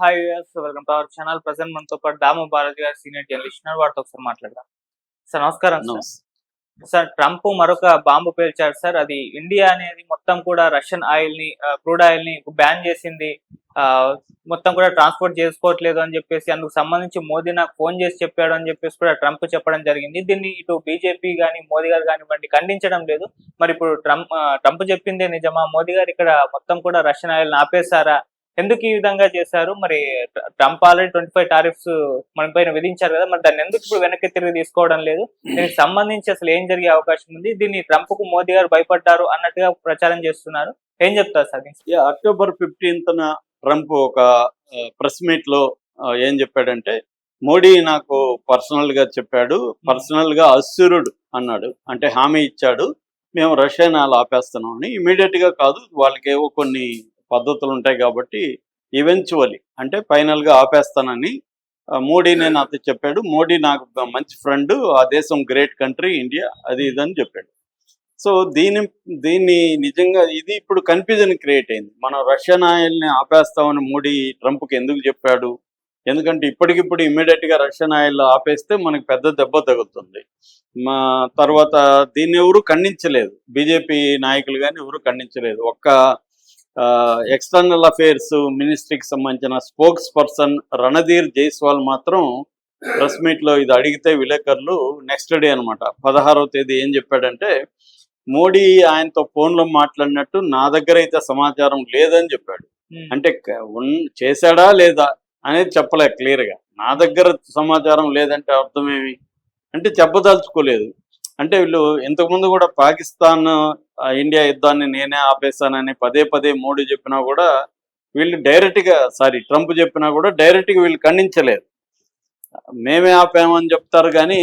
Hi welcome to our channel present మనతో పాటు దాము భారతి గారు సీనియర్ జర్నలిస్ట్ వారితో ఒకసారి మాట్లాడదాం. సార్ నమస్కారం సార్ ట్రంప్ మరొక బాంబు పేల్చారు సార్ అది ఇండియా అనేది మొత్తం కూడా రష్యన్ ఆయిల్ని క్రూడ్ ఆయిల్ని బ్యాన్ చేసింది. ఆ, మొత్తం కూడా ట్రాన్స్పోర్ట్ చేసుకోవట్లేదు అని చెప్పేసి అందుకు సంబంధించి మోదీ నాకు ఫోన్ చేసి చెప్పాడు అని చెప్పేసి కూడా ట్రంప్ చెప్పడం జరిగింది. దీన్ని ఇటు బీజేపీ కానీ మోదీ గారు కానివ్వండి ఖండించడం లేదు. మరి ఇప్పుడు ట్రంప్ ట్రంప్ చెప్పిందే నిజమా? మోదీ గారు ఇక్కడ మొత్తం కూడా రష్యన్ ఆయిల్ ఆపేశారా? ఎందుకు ఈ విధంగా చేశారు? మరి Trump already twenty five tariffs మన పైన విధించారు కదా మరి దాన్ని ఎందుకు ఇప్పుడు వెనక్కి తిరిగి తీసుకోవడం లేదు? దీనికి సంబంధించి అసలు ఏం జరిగే అవకాశం ఉంది? దీన్ని ట్రంప్కు మోదీ గారు భయపడ్డారు అన్నట్టుగా ప్రచారం చేస్తున్నారు. ఏం చెప్తారు సార్ అక్టోబర్ ఫిఫ్టీన్త్ ట్రంప్ ఒక ప్రెస్ మీట్లో ఏం చెప్పాడంటే మోడీ నాకు పర్సనల్గా చెప్పాడు పర్సనల్గా అసురుడు అన్నాడు. అంటే హామీ ఇచ్చాడు. మేము రష్యాను అలా ఆపేస్తున్నాం అని. ఇమీడియట్గా కాదు వాళ్ళకేవో కొన్ని పద్ధతులు ఉంటాయి కాబట్టి ఈవెన్చువలీ అంటే ఫైనల్గా ఆపేస్తానని మోడీ మోడీనే నాతో చెప్పాడు. మోడీ నాకు మంచి ఫ్రెండ్ ఆ దేశం గ్రేట్ కంట్రీ ఇండియా అది ఇదని చెప్పాడు. సో దీని దీన్ని నిజంగా ఇది ఇప్పుడు కన్ఫ్యూజన్ క్రియేట్ అయింది. మనం రష్యన్ ఆయిల్ని ఆపేస్తామని మోడీ ట్రంప్కి ఎందుకు చెప్పాడు? ఎందుకంటే ఇప్పటికిప్పుడు ఇమ్మీడియట్గా రష్యన్ ఆయిల్ ఆపేస్తే మనకి పెద్ద దెబ్బ తగులుతుంది. మా తర్వాత దీన్ని ఎవరు ఖండించలేదు. బీజేపీ నాయకులు కానీ ఎవరు ఖండించలేదు. ఒక్క ఎక్స్టర్నల్ అఫైర్స్ మినిస్ట్రీకి సంబంధించిన స్పోక్స్ పర్సన్ రణధీర్ జైస్వాల్ మాత్రం ప్రెస్ మీట్లో ఇది అడిగితే విలేకరులు నెక్స్ట్ డే అన్నమాట. పదహారవ తేదీ ఏం చెప్పాడంటే మోడీ ఆయనతో ఫోన్లో మాట్లాడినట్టు నా దగ్గర అయితే సమాచారం లేదని చెప్పాడు. అంటే చేశాడా లేదా అనేది చెప్పలే క్లియర్గా. నా దగ్గర సమాచారం లేదంటే అర్థమేమి అంటే చెప్పదలుచుకోలేదు. అంటే వీళ్ళు ఇంతకుముందు కూడా పాకిస్తాన్ ఇండియా యుద్ధాన్ని నేనే ఆపేస్తానని పదే పదే మోడీ చెప్పినా కూడా వీళ్ళు డైరెక్ట్గా సారీ ట్రంప్ చెప్పినా కూడా డైరెక్ట్గా వీళ్ళు ఖండించలేదు మేమే ఆపామని చెప్తారు కానీ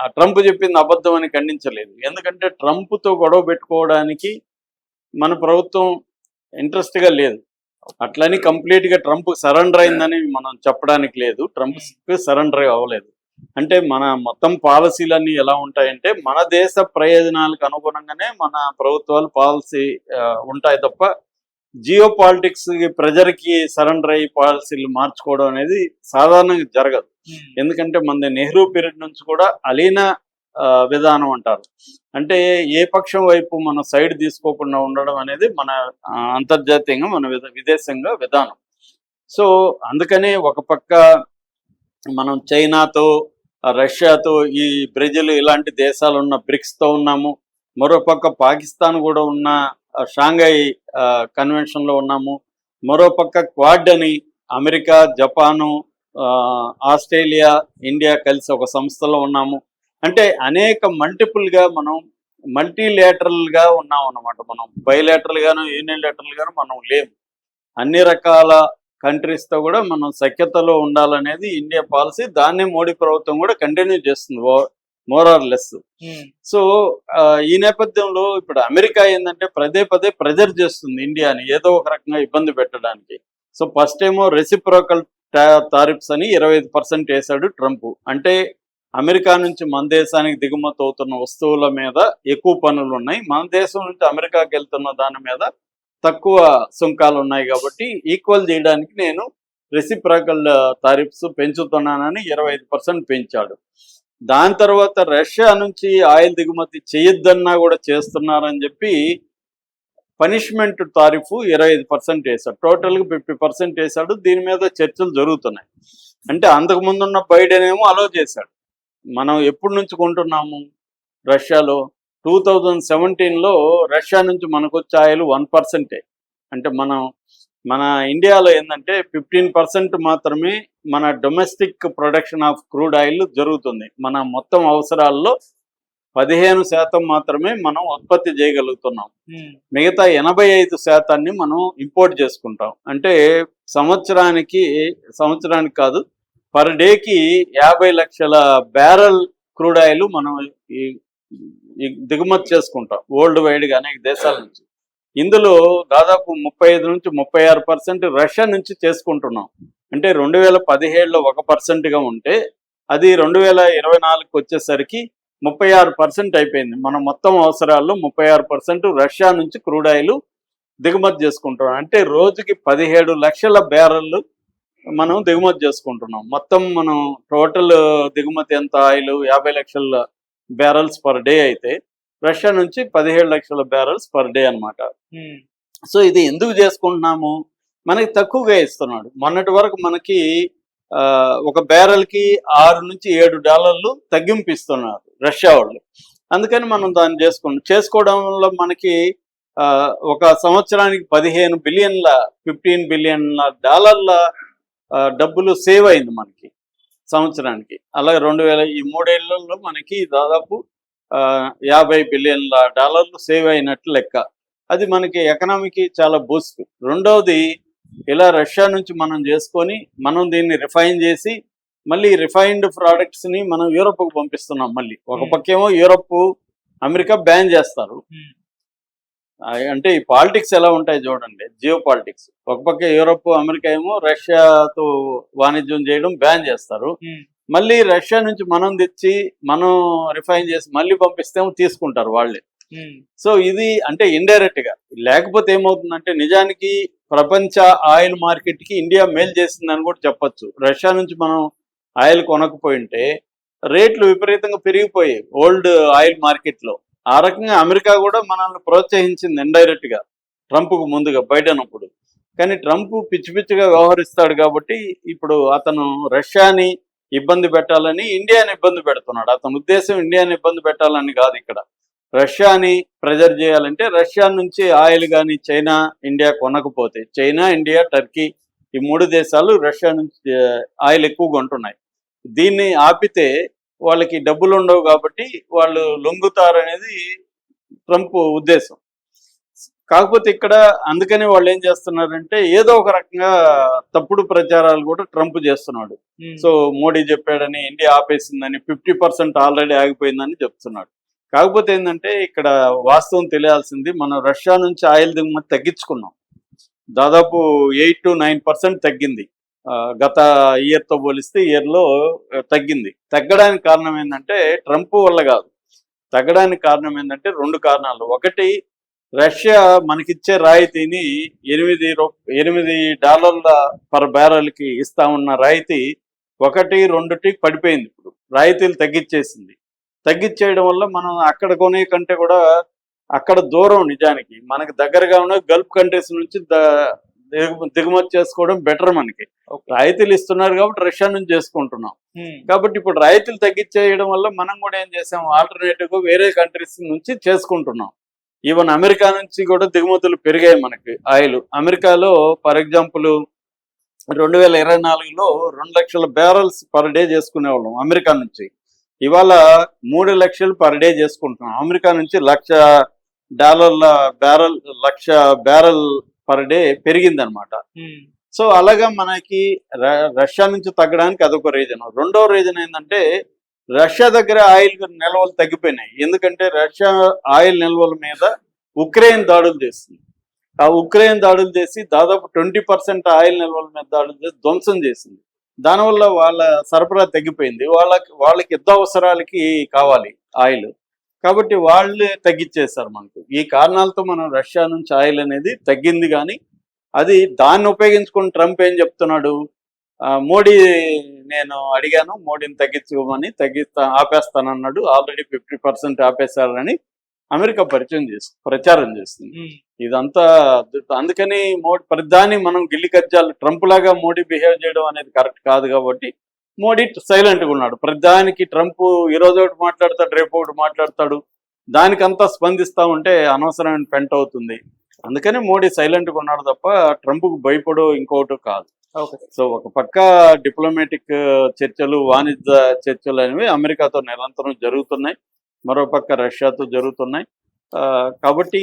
ఆ ట్రంప్ చెప్పింది అబద్ధం అని ఖండించలేదు. ఎందుకంటే ట్రంప్తో గొడవ పెట్టుకోవడానికి మన ప్రభుత్వం ఇంట్రెస్ట్గా లేదు. అట్లని కంప్లీట్గా ట్రంప్ సరెండర్ అయిందని మనం చెప్పడానికి లేదు. ట్రంప్ సరెండర్ అవ్వలేదు. అంటే మన మొత్తం పాలసీలన్నీ ఎలా ఉంటాయంటే మన దేశ ప్రయోజనాలకు అనుగుణంగానే మన ప్రభుత్వాలు పాలసీ ఉంటాయి తప్ప జియో పాలిటిక్స్ ప్రజలకి సరెండర్ అయ్యి పాలసీలు మార్చుకోవడం అనేది సాధారణంగా జరగదు. ఉమ్, ఎందుకంటే మన నెహ్రూ పీరియడ్ నుంచి కూడా అలీన విధానం అంటారు. అంటే ఏ పక్షం వైపు మన సైడ్ తీసుకోకుండా ఉండడం అనేది మన అంతర్జాతీయంగా మన విద విదేశంగా విధానం. సో అందుకనే ఒక పక్క మనం చైనాతో రష్యాతో ఈ బ్రెజిల్ ఇలాంటి దేశాలు ఉన్న బ్రిక్స్తో ఉన్నాము. మరో పక్క పాకిస్తాన్ కూడా ఉన్న షాంఘై ఆ, కన్వెన్షన్లో ఉన్నాము. మరో పక్క క్వాడ్ అని అమెరికా జపాను ఆ, ఆస్ట్రేలియా ఇండియా కలిసి ఒక సంస్థలో ఉన్నాము. అంటే అనేక మల్టిపుల్గా మనం మల్టీలేటరల్గా ఉన్నాం అన్నమాట మనం. బయలేటరల్గాను గాను యూనిలేటరల్ గాను మనం లేము. అన్ని రకాల కంట్రీస్తో కూడా మనం సఖ్యతలో ఉండాలనేది ఇండియా పాలసీ. దాన్ని మోడీ ప్రభుత్వం కూడా కంటిన్యూ చేస్తుంది more or less. Um, so ఈ నేపథ్యంలో ఇప్పుడు అమెరికా ఏంటంటే పదే పదే ప్రెజర్ చేస్తుంది ఇండియాని ఏదో ఒక రకంగా ఇబ్బంది పెట్టడానికి. సో ఫస్ట్ ఏమో రెసిప్రోకల్ టారిఫ్స్ అని ఇరవై ఐదు పర్సెంట్ వేశాడు ట్రంప్. అంటే అమెరికా నుంచి మన దేశానికి దిగుమతి అవుతున్న వస్తువుల మీద ఎక్కువ పనులు ఉన్నాయి. మన దేశం నుంచి అమెరికాకి వెళ్తున్న దాని మీద తక్కువ సుంకాలు ఉన్నాయి కాబట్టి ఈక్వల్ చేయడానికి నేను రెసిప్రాకల్ టారిఫ్స్ uh, పెంచుతున్నానని ఇరవై ఐదు పర్సెంట్ పెంచాడు. దాని తర్వాత రష్యా నుంచి ఆయిల్ దిగుమతి చేయొద్దన్నా కూడా చేస్తున్నారని చెప్పి పనిష్మెంట్ తారీఫ్ ఇరవై ఐదు పర్సెంట్ వేశాడు. టోటల్గా ఫిఫ్టీ పర్సెంట్ వేశాడు. దీని మీద చర్చలు జరుగుతున్నాయి. అంటే అంతకు ముందున్న బైడెన్ ఏమో అలో చేశాడు. మనం ఎప్పటి నుంచి కొంటున్నాము రష్యాలో? టూ థౌజండ్ సెవెంటీన్లో రష్యా నుంచి మనకు వచ్చే ఆయిల్ వన్ పర్సెంటే. అంటే మనం మన ఇండియాలో ఏంటంటే ఫిఫ్టీన్ పర్సెంట్ మాత్రమే మన domestic production of crude oil జరుగుతుంది. మన మొత్తం అవసరాల్లో పదిహేను శాతం మాత్రమే మనం ఉత్పత్తి చేయగలుగుతున్నాం. మిగతా ఎనభై ఐదు శాతాన్ని మనం ఇంపోర్ట్ చేసుకుంటాం. అంటే సంవత్సరానికి సంవత్సరానికి కాదు పర్ డేకి యాభై లక్షల బ్యారల్ క్రూడ్ ఆయిల్ మనం ఈ దిగుమతి చేసుకుంటాం వరల్డ్ వైడ్గా అనేక దేశాల నుంచి. ఇందులో దాదాపు ముప్పై ఐదు నుంచి ముప్పై ఆరు పర్సెంట్ రష్యా నుంచి చేసుకుంటున్నాం. అంటే రెండు వేల పదిహేడులో ఒక పర్సెంట్గా ఉంటే అది రెండు వేల ఇరవై నాలుగుకి వచ్చేసరికి ముప్పై ఆరు పర్సెంట్ అయిపోయింది. మన మొత్తం అవసరాల్లో ముప్పై ఆరు పర్సెంట్ రష్యా నుంచి క్రూడ్ ఆయిల్ దిగుమతి చేసుకుంటున్నాం. అంటే రోజుకి పదిహేడు లక్షల బ్యారెళ్ళు మనం దిగుమతి చేసుకుంటున్నాం. మొత్తం మనం టోటల్ దిగుమతి ఎంత? ఆయిల్ యాభై లక్షల బ్యారల్స్ పర్ డే అయితే రష్యా నుంచి పదిహేడు లక్షల బ్యారల్స్ పర్ డే అన్నమాట. ఉమ్, సో ఇది ఎందుకు చేసుకుంటున్నాము? మనకి తక్కువగా ఇస్తున్నాడు. మొన్నటి వరకు మనకి ఒక బ్యారెల్కి ఆరు నుంచి ఏడు డాలర్లు తగ్గింపు ఇస్తున్నారు రష్యా వాళ్ళు. అందుకని మనం దాన్ని చేసుకుంటాం చేసుకోవడం వల్ల మనకి ఒక సంవత్సరానికి పదిహేను బిలియన్ల ఫిఫ్టీన్ బిలియన్ల డాలర్ల డబ్బులు సేవ్ అయింది మనకి. సంవత్సరానికి. అలాగే రెండు వేల ఈ మూడేళ్ళలో మనకి దాదాపు యాభై బిలియన్ల డాలర్లు సేవ్ అయినట్లు లెక్క. అది మనకి ఎకనామీకి చాలా బూస్ట్. రెండవది ఇలా రష్యా నుంచి మనం చేసుకొని మనం దీన్ని రిఫైన్ చేసి మళ్ళీ రిఫైన్డ్ ప్రోడక్ట్స్ని మనం యూరోప్కు పంపిస్తున్నాం మళ్ళీ. ఒక. పక్కేమో యూరోప్ అమెరికా బ్యాన్ చేస్తారు. అంటే ఈ పాలిటిక్స్ ఎలా ఉంటాయి చూడండి. జియో పాలిటిక్స్ ఒక పక్క యూరోప్ అమెరికా ఏమో రష్యాతో వాణిజ్యం చేయడం బ్యాన్ చేస్తారు. మళ్ళీ రష్యా నుంచి మనం తెచ్చి మనం రిఫైన్ చేసి మళ్ళీ పంపిస్తేమో తీసుకుంటారు వాళ్ళే. సో ఇది అంటే ఇండైరెక్ట్గా. లేకపోతే ఏమవుతుందంటే నిజానికి ప్రపంచ ఆయిల్ మార్కెట్కి ఇండియా మేలు చేసిందని కూడా చెప్పొచ్చు. రష్యా నుంచి మనం ఆయిల్ కొనకపోయింటే రేట్లు విపరీతంగా పెరిగిపోయాయి ఓల్డ్ ఆయిల్ మార్కెట్లో ఆ రకంగా అమెరికా కూడా మనల్ని ప్రోత్సహించింది ఇండైరెక్ట్గా ట్రంప్కు ముందుగా బైడెన్ అప్పుడు. కానీ ట్రంప్ పిచ్చి పిచ్చిగా వ్యవహరిస్తాడు కాబట్టి ఇప్పుడు అతను రష్యాని ఇబ్బంది పెట్టాలని ఇండియాని ఇబ్బంది పెడుతున్నాడు. అతని ఉద్దేశం ఇండియాని ఇబ్బంది పెట్టాలని కాదు ఇక్కడ. రష్యాని ప్రెజర్ చేయాలంటే రష్యా నుంచి ఆయిల్ కానీ చైనా ఇండియా కొనకపోతే చైనా ఇండియా టర్కీ ఈ మూడు దేశాలు రష్యా నుంచి ఆయిల్ ఎక్కువ కొంటున్నాయి దీన్ని ఆపితే వాళ్ళకి డబ్బులు ఉండవు కాబట్టి వాళ్ళు లొంగుతారు అనేది ట్రంప్ ఉద్దేశం. కాకపోతే ఇక్కడ అందుకని వాళ్ళు ఏం చేస్తున్నారంటే ఏదో ఒక రకంగా తప్పుడు ప్రచారాలు కూడా ట్రంప్ చేస్తున్నాడు. సో మోడీ చెప్పాడని ఇండియా ఆపేసిందని ఫిఫ్టీ పర్సెంట్ ఆల్రెడీ ఆగిపోయిందని చెప్తున్నాడు. కాకపోతే ఏంటంటే ఇక్కడ వాస్తవం తెలియాల్సింది మనం రష్యా నుంచి ఆయిల్ దిగుమతి తగ్గించుకున్నాం. దాదాపు ఎయిట్ టు నైన్ పర్సెంట్ తగ్గింది. గత ఇయర్తో పోలిస్తే ఇయర్లో తగ్గింది. తగ్గడానికి కారణం ఏంటంటే ట్రంప్ వల్ల కాదు. తగ్గడానికి కారణం ఏంటంటే రెండు కారణాలు. ఒకటి రష్యా మనకిచ్చే రాయితీని ఎనిమిది రూ ఎనిమిది డాలర్ల పర్ బ్యారల్కి ఇస్తా ఉన్న రాయితీ ఒకటి రెండుటి పడిపోయింది ఇప్పుడు. రాయితీలు తగ్గించేసింది తగ్గించేయడం వల్ల మనం అక్కడ కొనే కంటే కూడా అక్కడ దూరం నిజానికి. మనకు దగ్గరగా ఉన్న గల్ఫ్ కంట్రీస్ నుంచి ద- దిగుమతి చేసుకోవడం బెటర్ మనకి. రాయితీలు ఇస్తున్నారు కాబట్టి రష్యా నుంచి చేసుకుంటున్నాం. కాబట్టి ఇప్పుడు రాయితీలు తగ్గించేయడం వల్ల మనం కూడా ఏం చేసాం? ఆల్టర్నేటివ్గా వేరే కంట్రీస్ నుంచి చేసుకుంటున్నాం. ఈవెన్ అమెరికా నుంచి కూడా దిగుమతులు పెరిగాయి మనకి ఆయిల్. అమెరికాలో ఫర్ ఎగ్జాంపుల్ రెండు వేల ఇరవై నాలుగులో రెండు లక్షల బ్యారల్స్ పర్ డే చేసుకునేవాళ్ళం అమెరికా నుంచి. ఇవాళ మూడు లక్షలు పర్ డే చేసుకుంటున్నాం. అమెరికా నుంచి లక్ష డాలర్ల barrel lakh barrel per day పెరిగిందనమాట. So అలాగా మనకి రష్యా నుంచి తగ్గడానికి అదొక రీజన్ రెండో రీజన్ ఏంటంటే రష్యా దగ్గర ఆయిల్ నిల్వలు తగ్గిపోయినాయి. ఎందుకంటే రష్యా ఆయిల్ నిల్వల మీద ఉక్రెయిన్ దాడులు చేస్తుంది. ఆ ఉక్రెయిన్ దాడులు చేసి దాదాపు ట్వంటీ పర్సెంట్ ఆయిల్ నిల్వల మీద దాడులు చేసి ధ్వంసం చేసింది. దానివల్ల వాళ్ళ సరఫరా తగ్గిపోయింది. వాళ్ళకి వాళ్ళకి యుద్ధ అవసరాలకి కావాలి ఆయిల్. కాబట్టి వాళ్ళే తగ్గించేశారు మనకు. ఈ కారణాలతో మనం రష్యా నుంచి ఆయిల్ అనేది తగ్గింది కానీ అది దాన్ని ఉపయోగించుకుని ట్రంప్ ఏం చెప్తున్నాడు? మోడీ నేను అడిగాను మోడీని తగ్గించుకోమని తగ్గిస్తా ఆపేస్తానన్నాడు. ఆల్రెడీ ఫిఫ్టీ పర్సెంట్ ఆపేశారని అమెరికా పరిచయం చేసి ప్రచారం చేస్తుంది. ఇదంతా అద్భుతం. అందుకని మోడీ ప్రధాని మనం గిల్లి కజ్జాలు ట్రంప్ లాగా మోడీ బిహేవ్ చేయడం అనేది కరెక్ట్ కాదు కాబట్టి మోడీ సైలెంట్గా ఉన్నాడు. ప్రధానికి ట్రంప్ ఈ రోజు ఒకటి మాట్లాడతాడు రేపు ఒకటి మాట్లాడతాడు. దానికంతా స్పందిస్తా ఉంటే అనవసరమైన పెంట అవుతుంది. అందుకని మోడీ సైలెంట్గా ఉన్నాడు తప్ప ట్రంప్కు భయపడో ఇంకోటి కాదు. సో ఒక పక్క డిప్లొమాటిక్ చర్చలు వాణిజ్య చర్చలు అనేవి అమెరికాతో నిరంతరం జరుగుతున్నాయి. మరో పక్క రష్యాతో జరుగుతున్నాయి. కాబట్టి